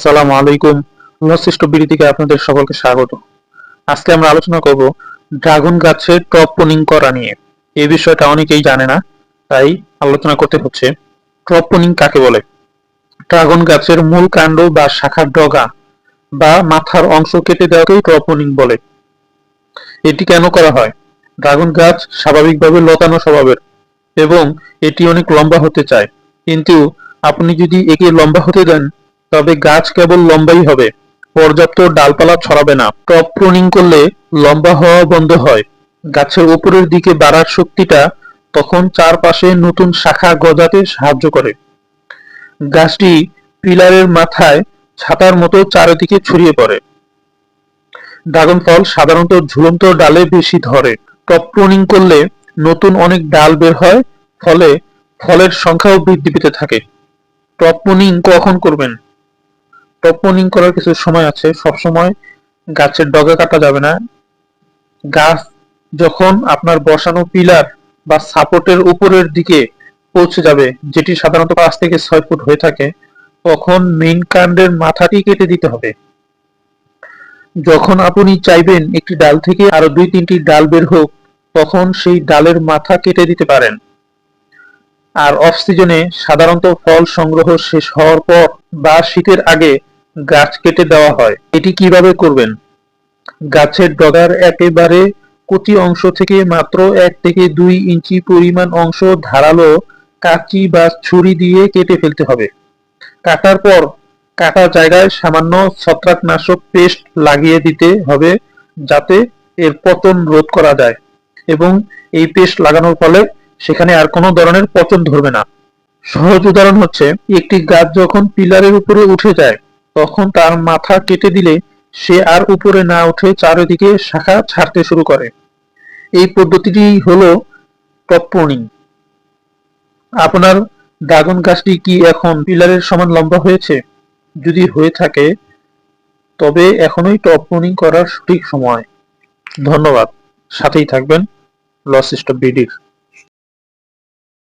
আসসালামু আলাইকুম। লসিষ্ট বিড়ি থেকে আপনাদের সকলকে স্বাগত। আজকে আমরা আলোচনা করব ড্রাগন গাছের টপ পোনিং করা নিয়ে। এই বিষয়টা অনেকেই জানে না, তাই আলোচনা করতে হচ্ছে টপ পোনিং কাকে বলে? ড্রাগন গাছের মূল কাণ্ড বা শাখার ডগা বা মাথার অংশ কেটে দেওয়াকেই টপ পোনিং বলে। এটি কেন করা হয়? ড্রাগন গাছ স্বাভাবিকভাবে লতানো স্বভাবের এবং এটি অনেক লম্বা হতে চায়। কিন্তু আপনি যদি একে লম্বা হতে দেন তবে গাছ কেবল লম্বাই হবে, পর্যাপ্ত ডালপালা ছড়াবে না। টপ প্রুনিং করলে লম্বা হওয়া বন্ধ হয়। গাছের উপরের দিকে বাড়ার শক্তিটা তখন চারপাশে নতুন শাখা গজাতে সাহায্য করে। গাছটি পিলারের মাথায় ছাতার মতো চারিদিকে ছড়িয়ে পড়ে। ড্রাগন ফল সাধারণত ঝুলন্ত ডালে বেশি ধরে। টপ প্রুনিং করলে নতুন অনেক ডাল বের হয়, ফলে ফলের সংখ্যাও বৃদ্ধি পেতে থাকে। টপ প্রুনিং কখন করবেন? টপ করার কিছু সময় আছে। সব সময় গাছের ডগা কাটা যাবে না। গাছ যখন আপনার বসানো পিলার বা সাপোর্টের উপরের দিকে পৌঁছে যাবে, যেটি সাধারণত পাঁচ থেকে ছয় ফুট হয়ে থাকে, তখন মেইন কাণ্ডের মাথাটি কেটে দিতে হবে। যখন আপনি চাইবেন একটি ডাল থেকে আরও দুই তিনটি ডাল বের হোক, তখন সেই ডালের মাথা কেটে দিতে পারেন। আর অফ সিজনে সাধারণত ফল সংগ্রহ শেষ হওয়ার পর বা শীতের আগে গাছ কেটে দেওয়া হয়। এটি কীভাবে করবেন? গাছের ডগার একেবারে কচি অংশ থেকে মাত্র এক থেকে দুই ইঞ্চি পরিমাণ অংশ ধারালো কাঁচি বা ছুরি দিয়ে কেটে ফেলতে হবে। কাটার পর কাটা জায়গায় সামান্য ছত্রাকনাশক পেস্ট লাগিয়ে দিতে হবে যাতে এর পতন রোধ করা যায় এবং এই পেস্ট লাগানোর ফলে সেখানে আর কোনো ধরনের পতন ধরবে না। সহজ উদাহরণ হচ্ছে, একটি গাছ যখন পিলারের উপরে উঠে যায় তখন তার মাথা কেটে দিলে সে আর উপরে না উঠে চারিদিকে শাখা ছাড়তে শুরু করে। এই পদ্ধতিটি হলো টপ আপনার ড্রাগন গাছটি কি এখন পিলারের সমান লম্বা হয়েছে? যদি হয়ে থাকে, তবে এখনই টপ করার সঠিক সময়। ধন্যবাদ। সাথেই থাকবেন লস স্টপ বিডির।